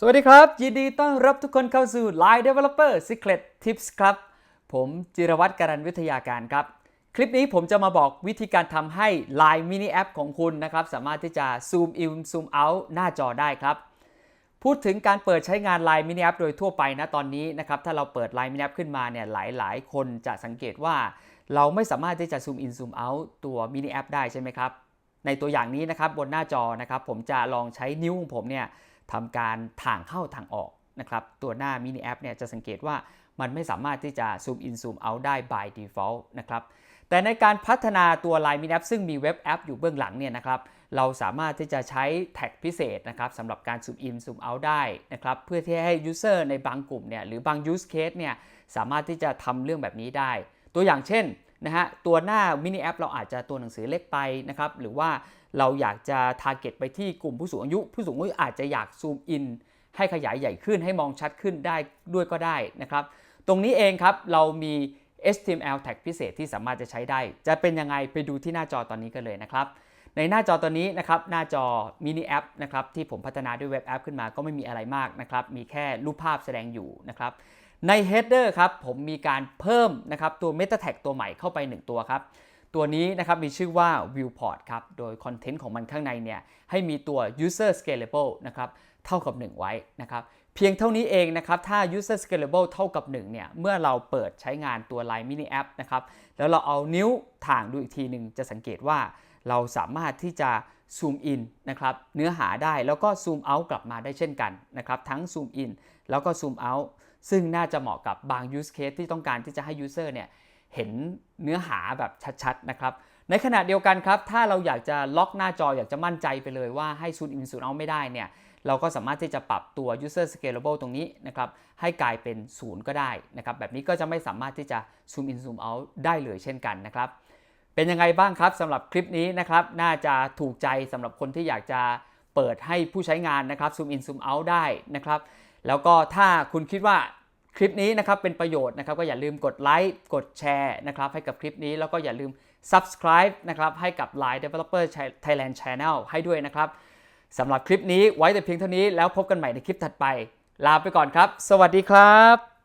สวัสดีครับ ยินดีต้อนรับทุกคนเข้าสู่ Line Developer Secret Tips ครับ ผมจิรวัตรการันวิทยาการครับ คลิปนี้ผมจะมาบอกวิธีการทำให้ Line Mini App ของคุณนะครับ สามารถที่จะซูม in ซูม out หน้าจอได้ครับ พูดถึงการเปิดใช้งาน Line Mini App โดยทั่วไปนะตอนนี้นะครับ ถ้าเราเปิด Line Mini App ขึ้นมาเนี่ยหลายๆ คนจะสังเกตว่า เราไม่สามารถที่จะซูม in ซูม out ตัว Mini App ได้ใช่ไหมครับ ในตัวอย่างนี้นะครับบนหน้าจอนะครับผมจะลองใช้นิ้วของผมเนี่ย ทำการถ่างเข้าถ่างออกนะครับตัวหน้ามินิแอปเนี่ยจะสังเกตว่ามันไม่สามารถที่จะซูมอินซูมเอาได้ by default นะครับแต่ในการพัฒนาตัว Line Mini App ซึ่งมีเว็บแอปอยู่เบื้องหลังเนี่ยนะครับเราสามารถที่จะใช้แท็กพิเศษนะครับสำหรับการซูมอินซูมเอาได้นะครับเพื่อที่ให้ User ในบางกลุ่มเนี่ยหรือบาง Use Case เนี่ยสามารถที่จะทำเรื่องแบบนี้ได้ ตัวอย่างเช่น นะฮะตัวหน้ามินิแอปเราอาจจะตัวหนังสือเล็กไปนะครับหรือว่าเราอยากจะ target ไปที่กลุ่มผู้สูงอายุ ผู้สูงอายุอาจจะอยากซูมอินให้ขยายใหญ่ขึ้นให้มองชัดขึ้นได้ด้วยก็ได้นะครับ ตรงนี้เองครับเรามี HTML tag พิเศษที่สามารถจะใช้ได้ จะเป็นยังไงไปดูที่หน้าจอตอนนี้กันเลยนะครับ ในหน้าจอตัวนี้นะครับหน้าจอมินิแอปนะครับที่ผมพัฒนาด้วยเว็บแอปขึ้นมาก็ไม่มีอะไรมากนะครับ มีแค่รูปภาพแสดงอยู่นะครับ ใน header ครับผมมีการเพิ่มนะครับตัว meta tag ตัวใหม่เข้าไป 1 ตัวครับ ตัวนี้นะครับมีชื่อว่า viewport ครับ โดยคอนเทนต์ของมันข้างในเนี่ยให้มีตัว user scalable นะครับเท่ากับ 1 ไว้นะครับเพียงเท่านี้เองนะครับ ถ้า user scalable เท่ากับ 1 เนี่ย เมื่อเราเปิดใช้งานตัว Line Mini App นะครับ แล้วเราเอานิ้วถ่างดูอีกทีหนึ่งจะสังเกตว่าเราสามารถที่จะซูมอินนะครับเนื้อหาได้แล้วก็ซูมเอาท์กลับมาได้เช่นกันนะครับ ทั้งซูมอินแล้วก็ซูมเอาท์ ซึ่งน่าจะเหมาะกับบาง use case ที่ต้องการที่จะให้ user เนี่ยเห็นเนื้อหาแบบชัดๆนะครับในขณะเดียวกันครับ ถ้าเราอยากจะล็อกหน้าจออยากจะมั่นใจไปเลยว่าให้ซูมอินซูมเอาไม่ได้เนี่ย เราก็สามารถที่จะปรับตัว user scalable ตรงนี้นะครับ ให้กลายเป็นศูนย์ก็ได้นะครับ แบบนี้ก็จะไม่สามารถที่จะซูมอินซูมเอาได้เลยเช่นกันนะครับ เป็นยังไงบ้างครับสำหรับคลิปนี้นะครับ น่าจะถูกใจสำหรับคนที่อยากจะเปิดให้ผู้ใช้งานนะครับซูมอินซูมเอาได้นะครับ แล้วก็ถ้าคุณคิดว่า คลิปนี้นะครับเป็นประโยชน์นะครับก็อย่าลืมกดไลค์กดแชร์นะครับให้กับคลิปนี้แล้วก็อย่าลืม subscribe นะครับให้กับ Line Developer Thailand Channel ให้ด้วยนะครับสำหรับคลิปนี้ไว้แต่เพียงเท่านี้แล้วพบกันใหม่ในคลิปถัดไป ลาไปก่อนครับ สวัสดีครับ